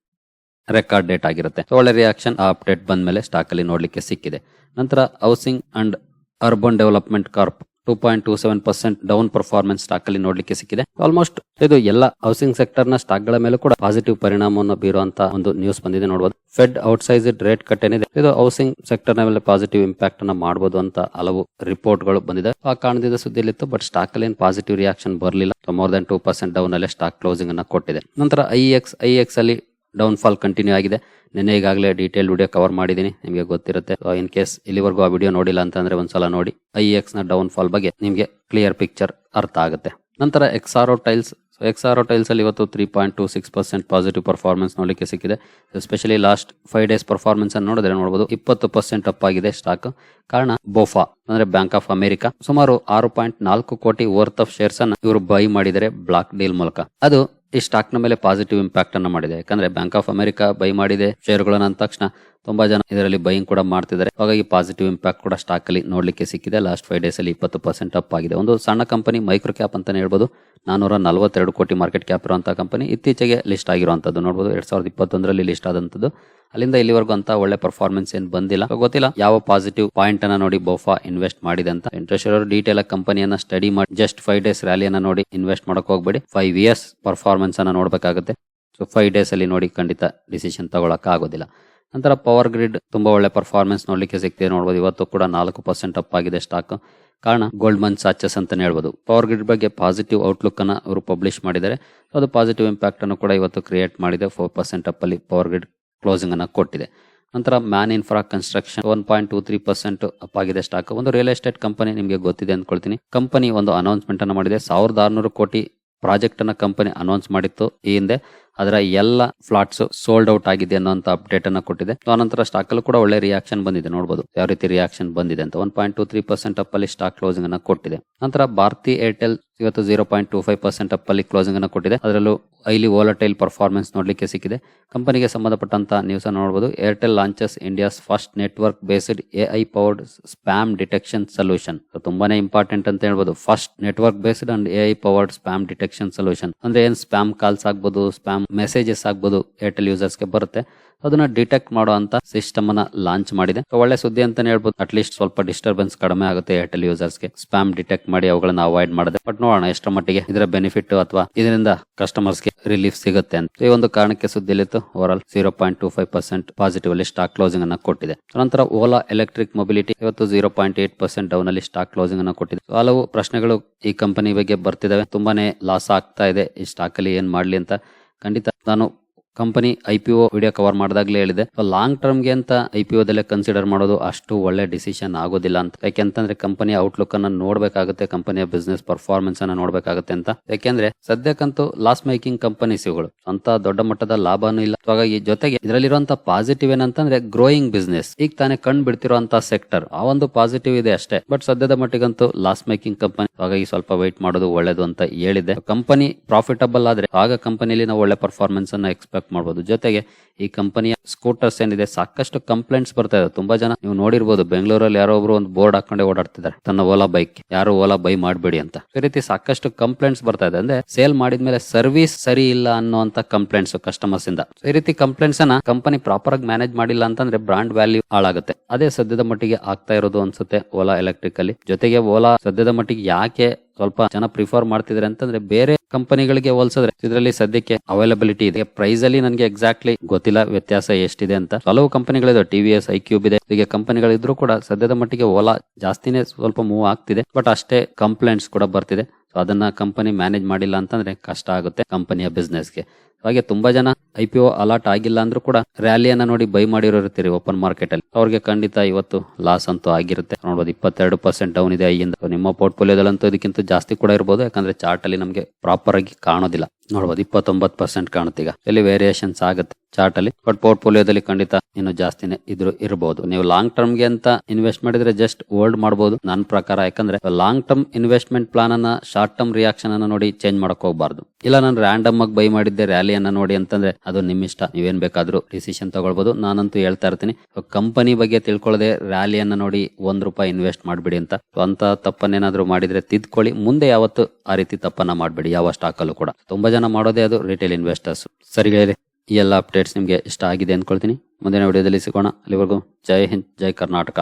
ರೆಕಾರ್ಡ್ ಡೇಟ್ ಆಗಿರುತ್ತೆ. ಒಳ್ಳೆ ರಿಯಾಕ್ಷನ್ ಆ ಅಪ್ಡೇಟ್ ಬಂದ್ಮೇಲೆ ಸ್ಟಾಕ್ ಅಲ್ಲಿ ನೋಡ್ಲಿಕ್ಕೆ ಸಿಕ್ಕಿದೆ. ನಂತರ housing and urban development corp two point two seven percent down performance stock ಅಲ್ಲಿ ನೋಡ್ಲಿಕ್ಕೆ ಸಿಕ್ಕಿದೆ. ಆಲ್ಮೋಸ್ಟ್ ಇದು ಎಲ್ಲ ಹೌಸಿಂಗ್ ಸೆಕ್ಟರ್ನ ಸ್ಟಾಕ್ಗಳ ಮೇಲೆ ಕೂಡ ಪಾಸಿಟಿವ್ ಪರಿಣಾಮವನ್ನು ಬೀರುವಂತ ಒಂದು ನ್ಯೂಸ್ ಬಂದಿದೆ ನೋಡಬಹುದು ಫೆಡ್ ಔಟ್ಸೈಸ್ಡ್ ರೇಟ್ ಕಟ್ ಏನಿದೆ ಇದು ಹೌಸಿಂಗ್ ಸೆಕ್ಟರ್ನ ಮೇಲೆ ಪಾಸಿಟಿವ್ ಇಂಪ್ಯಾಕ್ಟ್ ಅನ್ನ ಮಾಡಬಹುದು ಅಂತ ಹಲವು ರಿಪೋರ್ಟ್ಗಳು ಬಂದಿದೆ. ಆ ಕಾರಣದಿಂದ ಸುದ್ದಿಯಲ್ಲಿತ್ತು ಬಟ್ ಸ್ಟಾಕ್ ಅಲ್ಲಿ ಪಾಸಿಟಿವ್ ರಿಯಾಕ್ಷನ್ ಬರಲಿಲ್ಲ. More than two percent down ಅಲ್ಲೇ ಸ್ಟಾಕ್ ಕ್ಲೋಸಿಂಗ್ ಅನ್ನ ಕೊಟ್ಟಿದೆ. ನಂತರ ಐ ಎಕ್ಸ್ ಐ ಎಕ್ಸ್ ಅಲ್ಲಿ ಡೌನ್ ಫಾಲ್ ಕಂಟಿನ್ಯೂ ಆಗಿದೆ. ನಿನ್ನೆ ಈಗಾಗಲೇ ಡೀಟೇಲ್ ವಿಡಿಯೋ ಕವರ್ ಮಾಡಿದ್ದೀನಿ. ನಿಮಗೆ ಗೊತ್ತಿರುತ್ತೆ. ಇನ್ ಕೇಸ್ ಇಲ್ಲಿವರೆಗೂ ಆ ವಿಡಿಯೋ ನೋಡಿಲ್ಲ ಅಂತಂದ್ರೆ ಒಂದ್ಸಲ ನೋಡಿ. ಐ ಎಕ್ಸ್ನ ಡೌನ್ ಫಾಲ್ ಬಗ್ಗೆ ನಿಮಗೆ ಕ್ಲಿಯರ್ ಪಿಕ್ಚರ್ ಅರ್ಥ ಆಗುತ್ತೆ. ನಂತರ Exxaro tiles so Exxaro tiles ಅಲ್ಲಿ ಇವತ್ತು three point two six percent positive performance ನೋಡಲಿಕ್ಕೆ ಸಿಕ್ಕಿದೆ. Especially last five days performance ಅನ್ನು ನೋಡಿದ್ರೆ ನೋಡಬಹುದು ಇಪ್ಪತ್ತು ಪರ್ಸೆಂಟ್ ಅಪ್ ಆಗಿದೆ ಸ್ಟಾಕ್ ಕಾರಣ ಬೋಫಾ ಅಂದ್ರೆ ಬ್ಯಾಂಕ್ ಆಫ್ ಅಮೆರಿಕಾ ಸುಮಾರು ಆರು ಪಾಯಿಂಟ್ ನಾಲ್ಕು ಕೋಟಿ ವರ್ತ್ ಆಫ್ ಶೇರ್ಸ್ ಅನ್ನು ಇವರು ಬೈ ಮಾಡಿದರೆ ಬ್ಲಾಕ್ ಡೀಲ್ ಮೂಲಕ. ಅದು ಈ ಸ್ಟಾಕ್ನ ಮೇಲೆ ಪಾಸಿಟಿವ್ ಇಂಪ್ಯಾಕ್ಟ್ ಅನ್ನು ಮಾಡಿದೆ. ಯಾಕಂದ್ರೆ ಬ್ಯಾಂಕ್ ಆಫ್ ಅಮೆರಿಕಾ ಬೈ ಮಾಡಿದೆ ಶೇರ್ಗಳನ್ನ ಅಂದ ತಕ್ಷಣ ತುಂಬಾ ಜನ ಇದರಲ್ಲಿ ಬೈಯಿಂಗ್ ಕೂಡ ಮಾಡ್ತಿದ್ದಾರೆ. ಹಾಗಾಗಿ ಪಾಸಿಟಿವ್ ಇಂಪ್ಯಾಕ್ಟ್ ಕೂಡ ಸ್ಟಾಕ್ ಅಲ್ಲಿ ನೋಡ್ಲಿಕ್ಕೆ ಸಿಕ್ಕಿದೆ. ಲಾಸ್ಟ್ ಫೈವ್ ಡೇಸ್ ಅಲ್ಲಿ ಇಪ್ಪತ್ತು ಪರ್ಸೆಂಟ್ ಅಪ್ ಆಗಿದೆ. ಒಂದು ಸಣ್ಣ ಕಂಪನಿ ಮೈಕ್ರೋ ಕ್ಯಾಪ್ ಅಂತಾನೆ ಹೇಳ್ಬೋದು. ನಾನೂರ ನಲವತ್ತೆರಡು ಕೋಟಿ ಮಾರ್ಕೆಟ್ ಕ್ಯಾಪ್ ಇರುವಂತಹ ಕಂಪನಿ ಇತ್ತೀಚೆಗೆ ಲಿಸ್ಟ್ ಆಗಿರುವಂತದ್ದು. ನೋಡಬಹುದು ಎರಡ್ ಸಾವಿರದ ಇಪ್ಪತ್ತೊಂದರಲ್ಲಿ ಲಿಸ್ಟ್ ಆದಂತದ್ದು. ಅಲ್ಲಿಂದ ಇಲ್ಲಿವರೆಗೂ ಅಂತ ಒಳ್ಳೆ ಪರ್ಫಾರ್ಮೆನ್ಸ್ ಏನ್ ಬಂದಿಲ್ಲ. ಗೊತ್ತಿಲ್ಲ ಯಾವ ಪಾಸಿಟಿವ್ ಪಾಯಿಂಟ್ ಅನ್ನ ನೋಡಿ ಬೋಫಾ ಇನ್ವೆಸ್ಟ್ ಮಾಡಿದೆ ಅಂತ. ಇಂಟ್ರೆಸ್ಟ್ ಇರೋರು ಡೀಟೇಲ್ ಕಂಪನಿಯನ್ನ ಸ್ಟಡಿ ಮಾಡಿ ಜಸ್ಟ್ ಫೈವ್ ಡೇಸ್ ರ್ಯಾಲಿಯನ್ನ ನೋಡಿ ಇನ್ವೆಸ್ಟ್ ಮಾಡಕ್ ಹೋಗ್ಬೇಡಿ. ಫೈವ್ ಇಯರ್ಸ್ ಪರ್ಫಾರ್ಮೆನ್ಸ್ ಅನ್ನ ನೋಡ್ಬೇಕಾಗುತ್ತೆ. ಸೊ ಫೈವ್ ಡೇಸ್ ಅಲ್ಲಿ ನೋಡಿ ಖಂಡಿತ ಡಿಸಿಷನ್ ತಗೊಳಕ್ ಆಗೋದಿಲ್ಲ ನಂತರ ಪವರ್ ಗ್ರಿಡ್ ತುಂಬಾ ಒಳ್ಳೆ ಪರ್ಫಾರ್ಮೆನ್ಸ್ ನೋಡ್ಲಿಕ್ಕೆ ಸಿಗ್ತಿದೆ. ನೋಡಬಹುದು ಇವತ್ತು ಕೂಡ ನಾಲ್ಕು ಪರ್ಸೆಂಟ್ ಅಪ್ ಆಗಿದೆ ಸ್ಟಾಕ್ ಕಾರಣ ಗೋಲ್ಡ್ ಮನ್ ಸಾಚಸ್ ಅಂತಾನೆ ಹೇಳ್ಬೋದು. ಪವರ್ ಗ್ರಿಡ್ ಬಗ್ಗೆ ಪಾಸಿಟಿವ್ ಔಟ್ಲುಕ್ ಅನ್ನ ಅವರು ಪಬ್ಲಿಷ್ ಮಾಡಿದ್ದಾರೆ. ಅದು ಪಾಸಿಟಿವ್ ಇಂಪ್ಯಾಕ್ಟ್ ಅನ್ನು ಕೂಡ ಇವತ್ತು ಕ್ರಿಯೇಟ್ ಮಾಡಿದೆ. ಫೋರ್ ಪರ್ಸೆಂಟ್ ಅಪ್ ಅಲ್ಲಿ ಪವರ್ ಗ್ರಿಡ್ ಕ್ಲೋಸಿಂಗ್ ಅನ್ನ ಕೊಟ್ಟಿದೆ. ನಂತರ man infra construction one point two three percent up ಆಗಿದೆ ಸ್ಟಾಕ್ ಒಂದು ರಿಯಲ್ ಎಸ್ಟೇಟ್ ಕಂಪನಿ ನಿಮಗೆ ಗೊತ್ತಿದೆ ಅಂದ್ಕೊಳ್ತೀನಿ ಕಂಪನಿ ಒಂದು ಅನೌನ್ಸ್ಮೆಂಟ್ ಅನ್ನು ಮಾಡಿದೆ. ಸಾವಿರದ ಆರುನೂರು ಕೋಟಿ ಪ್ರಾಜೆಕ್ಟ್ ಅನ್ನ ಕಂಪನಿ ಅನೌನ್ಸ್ ಮಾಡಿತ್ತು ಈ ಹಿಂದೆ. ಅದರ ಎಲ್ಲ ಫ್ಲಾಟ್ಸ್ ಸೋಲ್ಡ್ ಔಟ್ ಆಗಿದೆ ಅನ್ನೋಂತ ಅಪ್ಡೇಟ್ ಅನ್ನ ಕೊಟ್ಟಿದೆ. ಆನಂತರ ಸ್ಟಾಕ್ ಅಲ್ಲೂ ಕೂಡ ಒಳ್ಳೆ ರಿಯಾಕ್ಷನ್ ಬಂದಿದೆ. ನೋಡಬಹುದು ಯಾವ ರೀತಿ ರಿಯಾಕ್ಷನ್ ಬಂದಿದೆ ಅಂತ. One point two three percent up ಅಲ್ಲಿ ಸ್ಟಾಕ್ ಕ್ಲೋಸಿಂಗ್ ಅನ್ನ ಕೊಟ್ಟಿದೆ. ನಂತರ ಭಾರತಿ ಏರ್ಟೆಲ್ ಇವತ್ತು zero point two five percent up ಅಲ್ಲಿ ಕ್ಲೋಸಿಂಗ್ ಅನ್ನ ಕೊಟ್ಟಿದೆ. ಅದರಲ್ಲೂ ಐಲಿ ವೋಲಟೈಲ್ ಪರ್ಫಾರ್ಮೆನ್ಸ್ ನೋಡ್ಲಿಕ್ಕೆ ಸಿಕ್ಕಿದೆ. ಕಂಪನಿಗೆ ಸಂಬಂಧಪಟ್ಟಂತ ನ್ಯೂಸ್ ನೋಡಬಹುದು Airtel launches India's first network based AI powered spam detection solution ತುಂಬಾನೇ ಇಂಪಾರ್ಟೆಂಟ್ ಅಂತ ಹೇಳ್ಬೋದು. First network based and AI powered spam detection solution ಅಂದ್ರೆ ಏನ್ ಸ್ಪ್ಯಾಮ್ ಕಾಲ್ಸ್ ಆಗ್ಬೋದು ಸ್ಪ್ಯಾಮ್ ಮೆಸೇಜಸ್ ಆಗ್ಬೋದು ಏರ್ಟೆಲ್ ಯೂಸರ್ಸ್ಗೆ ಬರುತ್ತೆ. ಅದನ್ನ ಡಿಟೆಕ್ಟ್ ಮಾಡುವಂತ ಸಿಸ್ಟಮ್ ಅನ್ನ ಲಾಂಚ್ ಮಾಡಿದೆ. ಒಳ್ಳೆ ಸುದ್ದಿ ಅಂತಾನೆ ಹೇಳ್ಬೋದು. ಅಟ್ಲೀಸ್ಟ್ ಸ್ವಲ್ಪ ಡಿಸ್ಟರ್ಬೆನ್ಸ್ ಕಡಿಮೆ ಆಗುತ್ತೆ ಏರ್ಟೆಲ್ ಯೂಸರ್ಸ್ಗೆ ಸ್ಪ್ಯಾಮ್ ಡಿಟೆಕ್ಟ್ ಮಾಡಿ ಅವುಗಳನ್ನ ಅವಾಯ್ಡ್ ಮಾಡಿದೆ. ಬಟ್ ನೋಡೋಣ ಎಷ್ಟರ ಮಟ್ಟಿಗೆ ಇದರ ಬೆನಿಫಿಟ್ ಅಥವಾ ಇದರಿಂದ ಕಸ್ಟಮರ್ಸ್ಗೆ ರಿಲೀಫ್ ಸಿಗುತ್ತೆ ಅಂತ. ಈ ಒಂದು ಕಾರಣಕ್ಕೆ ಸುದ್ದಿಲಿತ್ತು over all zero point two five percent positive ಅಲ್ಲಿ ಸ್ಟಾಕ್ ಕ್ಲೋಸಿಂಗ್ ಅನ್ನ ಕೊಟ್ಟಿದೆ. ನಂತರ ಓಲಾ ಎಲೆಕ್ಟ್ರಿಕ್ ಮೊಬಿಲಿಟಿ ಇವತ್ತು zero point eight percent down ಅಲ್ಲಿ ಸ್ಟಾಕ್ ಕ್ಲೋಸಿಂಗ್ ಅನ್ನ ಕೊಟ್ಟಿದೆ. ಹಲವು ಪ್ರಶ್ನೆಗಳು ಈ ಕಂಪನಿ ಬಗ್ಗೆ ಬರ್ತಿದಾವೆ. ತುಂಬಾನೇ ಲಾಸ್ ಆಗ್ತಾ ಇದೆ. ಈ ಸ್ಟಾಕ್ ಅಲ್ಲಿ ಏನ್ ಮಾಡ್ಲಿ ಅಂತ ಖಂಡಿತ ನಾನು ಕಂಪನಿ ಐ ವಿಡಿಯೋ ಕವರ್ ಮಾಡಿದಾಗಲೇ ಹೇಳಿದೆ. ಲಾಂಗ್ ಟರ್ಮ್ಗೆ ಅಂತ ಐ ಪಿ ಕನ್ಸಿಡರ್ ಮಾಡೋದು ಅಷ್ಟು ಒಳ್ಳೆ ಡಿಸಿಷನ್ ಆಗೋದಿಲ್ಲ ಅಂತ. ಯಾಕೆಂತಂದ್ರೆ ಕಂಪನಿ ಔಟ್ಲುಕ್ ಅನ್ನ ನೋಡ್ಬೇಕಾಗುತ್ತೆ ಕಂಪನಿಯ ಬಿಸ್ನೆಸ್ ಪರ್ಫಾರ್ಮೆನ್ಸ್ ಅನ್ನ ನೋಡ್ಬೇಕಾಗುತ್ತೆ ಅಂತ. ಯಾಕೆಂದ್ರೆ ಸದ್ಯಕ್ಕಂತೂ ಲಾಸ್ ಮೇಕಿಂಗ್ ಕಂಪನೀಸ್ ಅಂತ ದೊಡ್ಡ ಮಟ್ಟದ ಲಾಭನೂ ಇಲ್ಲ. ಹಾಗಾಗಿ ಜೊತೆಗೆ ಇದರಲ್ಲಿರುವಂತ ಪಾಸಿಟಿವ್ ಏನಂತಂದ್ರೆ ಗ್ರೋಯಿಂಗ್ ಬಿಸ್ನೆಸ್ ಈಗ ತಾನೇ ಕಣ್ ಬಿಡ್ತಿರುವಂತ ಸೆಕ್ಟರ್ ಆ ಒಂದು ಪಾಸಿಟಿವ್ ಇದೆ ಅಷ್ಟೇ. ಬಟ್ ಸದ್ಯದ ಮಟ್ಟಿಗಂತೂ ಲಾಸ್ ಮೇಕಿಂಗ್ ಕಂಪನಿ ಹಾಗಾಗಿ ಸ್ವಲ್ಪ ವೆಯ್ಟ್ ಮಾಡೋದು ಒಳ್ಳೇದು ಅಂತ ಹೇಳಿದೆ. ಕಂಪನಿ ಪ್ರಾಫಿಟಬಲ್ ಆದ್ರೆ ಆಗ ಕಂಪನಿಯಲ್ಲಿ ನಾವು ಒಳ್ಳೆ ಪರ್ಫಾರ್ಮೆನ್ಸ್ ಅನ್ನ ಎಕ್ಸ್ಪೆಕ್ಟ್ ಮಾಡಬಹುದು ಜೊತೆಗೆ ಈ ಕಂಪನಿಯ ಸ್ಕೂಟರ್ಸ್ ಏನಿದೆ, ಸಾಕಷ್ಟು ಕಂಪ್ಲೇಂಟ್ಸ್ ಬರ್ತಾ ಇದೆ. ತುಂಬಾ ಜನ ನೀವು ನೋಡಿರ್ಬೋದು, ಬೆಂಗಳೂರಲ್ಲಿ ಯಾರೋ ಒಬ್ರು ಒಂದು ಬೋರ್ಡ್ ಹಾಕೊಂಡೆ ಓಡಾಡ್ತಿದ್ದಾರೆ. ತನ್ನ ಓಲಾ ಬೈಕ್ ಯಾರು ಓಲಾ ಬೈ ಮಾಡಬೇಡಿ ಅಂತ. ಈ ರೀತಿ ಸಾಕಷ್ಟು ಕಂಪ್ಲೇಂಟ್ಸ್ ಬರ್ತಾ ಇದೆ. ಅಂದ್ರೆ ಸೇಲ್ ಮಾಡಿದ್ಮೇಲೆ ಸರ್ವಿಸ್ ಸರಿ ಇಲ್ಲ ಅನ್ನುವಂತ ಕಂಪ್ಲೇಂಟ್ಸ್ ಕಸ್ಟಮರ್ಸ್ ಇಂದ. ಈ ರೀತಿ ಕಂಪ್ಲೇಂಟ್ಸ್ ಅನ್ನ ಕಂಪನಿ ಪ್ರಾಪರ್ ಆಗಿ ಮ್ಯಾನೇಜ್ ಮಾಡಿಲ್ಲ ಅಂತಂದ್ರೆ ಬ್ರಾಂಡ್ ವ್ಯಾಲ್ಯೂ ಹಾಳಾಗುತ್ತೆ. ಅದೇ ಸದ್ಯದ ಮಟ್ಟಿಗೆ ಆಗ್ತಾ ಇರೋದು ಅನ್ಸುತ್ತೆ ಓಲಾ ಎಲೆಕ್ಟ್ರಿಕ್ ಜೊತೆಗೆ ಓಲಾ ಸದ್ಯದ ಮಟ್ಟಿಗೆ ಯಾಕೆ ಸ್ವಲ್ಪ ಜನ ಪ್ರಿಫರ್ ಮಾಡ್ತಿದ್ರೆ ಅಂತಂದ್ರೆ ಬೇರೆ ಕಂಪನಿಗಳಿಗೆ ಹೋಲಿಸಿದ್ರೆ ಇದರಲ್ಲಿ ಸದ್ಯಕ್ಕೆ ಅವೈಲಬಿಲಿಟಿ ಇದೆ. ಪ್ರೈಸ್ ಅಲ್ಲಿ ನನಗೆ ಎಕ್ಸಾಕ್ಟ್ಲಿ ಗೊತ್ತಿಲ್ಲ, ವ್ಯತ್ಯಾಸ ಎಷ್ಟಿದೆ ಅಂತ. ಹಲವು ಕಂಪನಿಗಳಿದೆ T V S iQube ಇದೆ. ಹೀಗೆ ಕಂಪನಿಗಳಿದ್ರು ಕೂಡ ಸದ್ಯದ ಮಟ್ಟಿಗೆ ಓಲಾ ಜಾಸ್ತಿನೇ ಸ್ವಲ್ಪ ಮೂವ್ ಆಗ್ತಿದೆ. ಬಟ್ ಅಷ್ಟೇ ಕಂಪ್ಲೇಂಟ್ಸ್ ಕೂಡ ಬರ್ತಿದೆ. ಸೊ ಅದನ್ನ ಕಂಪನಿ ಮ್ಯಾನೇಜ್ ಮಾಡಿಲ್ಲ ಅಂತಂದ್ರೆ ಕಷ್ಟ ಆಗುತ್ತೆ ಕಂಪನಿಯ ಬಿಸ್ನೆಸ್ಗೆ ಹಾಗೆ ತುಂಬಾ ಜನ ಐ ಪಿ ಅಲಾಟ್ ಆಗಿಲ್ಲ ಅಂದ್ರೂ ಕೂಡ ರ್ಯಾಲಿಯನ್ನ ನೋಡಿ ಬೈ ಮಾಡಿರೋ ಇರ್ತೀರಿ ಓಪನ್ ಮಾರ್ಕೆಟ್ ಅಲ್ಲಿ. ಅವ್ರಿಗೆ ಖಂಡಿತ ಇವತ್ತು ಲಾಸ್ ಅಂತೂ ಆಗಿರುತ್ತೆ. ನೋಡಬಹುದು ಇಪ್ಪತ್ತೆರಡು ಪರ್ಸೆಂಟ್ ಡೌನ್ ಇದೆ ಐಯಿಂದ ನಿಮ್ಮ ಪೋರ್ಟ್ಫೋಲಿಯೋದಲ್ಲಂತೂ ಇದಕ್ಕಿಂತ ಜಾಸ್ತಿ ಕೂಡ ಇರಬಹುದು ಯಾಕಂದ್ರೆ ಚಾರ್ಟ್ ಅಲ್ಲಿ ನಮಗೆ ಪ್ರಾಪರ್ ಆಗಿ ಕಾಣೋದಿಲ್ಲ. ನೋಡ್ಬೋದು, ಇಪ್ಪತ್ತೊಂಬತ್ತು ಪರ್ಸೆಂಟ್ ಕಾಣುತ್ತೆ ಈಗ. ಇಲ್ಲಿ ವೇರಿಯೇಷನ್ಸ್ ಆಗುತ್ತೆ ಚಾರ್ಟ್ ಅಲ್ಲಿ. ಬಟ್ ಪೋರ್ಟ್ಫೋಲಿಯೋದಲ್ಲಿ ಖಂಡಿತ ಇನ್ನು ಜಾಸ್ತಿನೇ ಇದ್ರು ಇರಬಹುದು ನೀವು ಲಾಂಗ್ ಟರ್ಮ್ಗೆ ಅಂತ ಇನ್ವೆಸ್ಟ್ ಮಾಡಿದ್ರೆ ಜಸ್ಟ್ ಹೋಲ್ಡ್ ಮಾಡಬಹುದು ನನ್ನ ಪ್ರಕಾರ, ಯಾಕಂದ್ರೆ ಲಾಂಗ್ ಟರ್ಮ್ ಇನ್ವೆಸ್ಟ್ಮೆಂಟ್ ಪ್ಲಾನ್ ಅನ್ನ ಶಾರ್ಟ್ ಟರ್ಮ್ ರಿಯಾಕ್ಷನ್ ಅನ್ನ ನೋಡಿ ಚೇಂಜ್ ಮಾಡಕ್ ಹೋಗಬಾರ್ದು. ಇಲ್ಲ, ನಾನು ರ್ಯಾಂಡಮ್ ಆಗಿ ಬೈ ಮಾಡಿದ್ದೆ ರ್ಯಾಲಿಯನ್ನ ನೋಡಿ ಅಂತಂದ್ರೆ ಅದು ನಿಮ್ಮ ಇಷ್ಟ ನೀವೇನ್ ಬೇಕಾದ್ರೂ ಡಿಸಿಷನ್ ತಗೊಳ್ಬಹುದು ನಾನಂತೂ ಹೇಳ್ತಾ ಇರ್ತೀನಿ ಕಂಪನಿ ಬಗ್ಗೆ ತಿಳ್ಕೊಳ್ಳದೆ ರ್ಯಾಲಿಯನ್ನ ನೋಡಿ ಒಂದ್ ರೂಪಾಯಿ ಇನ್ವೆಸ್ಟ್ ಮಾಡ್ಬಿಡಿ ಅಂತ. ಅಂತ ತಪ್ಪನ್ನೇನಾದ್ರೂ ಮಾಡಿದ್ರೆ ತಿದ್ಕೊಳ್ಳಿ. ಮುಂದೆ ಯಾವತ್ತು ಆ ರೀತಿ ತಪ್ಪನ್ನ ಮಾಡ್ಬೇಡಿ, ಯಾವ ಸ್ಟಾಕ್ ಅಲ್ಲೂ ಕೂಡ. ತುಂಬಾ ಜನ ಮಾಡೋದೇ ಅದು ರಿಟೇಲ್ ಇನ್ವೆಸ್ಟರ್ಸ್ ಸರಿ ಗೆಳೆಯರೆ, ಈ ಎಲ್ಲ ಅಪ್ಡೇಟ್ಸ್ ನಿಮ್ಗೆ ಇಷ್ಟ ಆಗಿದೆ ಅನ್ಕೊಳ್ತೀನಿ. ಮುಂದಿನ ವಿಡಿಯೋದಲ್ಲಿ ಸಿಗೋಣ. ಅಲ್ಲಿವರೆಗೂ ಜೈ ಹಿಂದ್ ಜೈ ಕರ್ನಾಟಕ.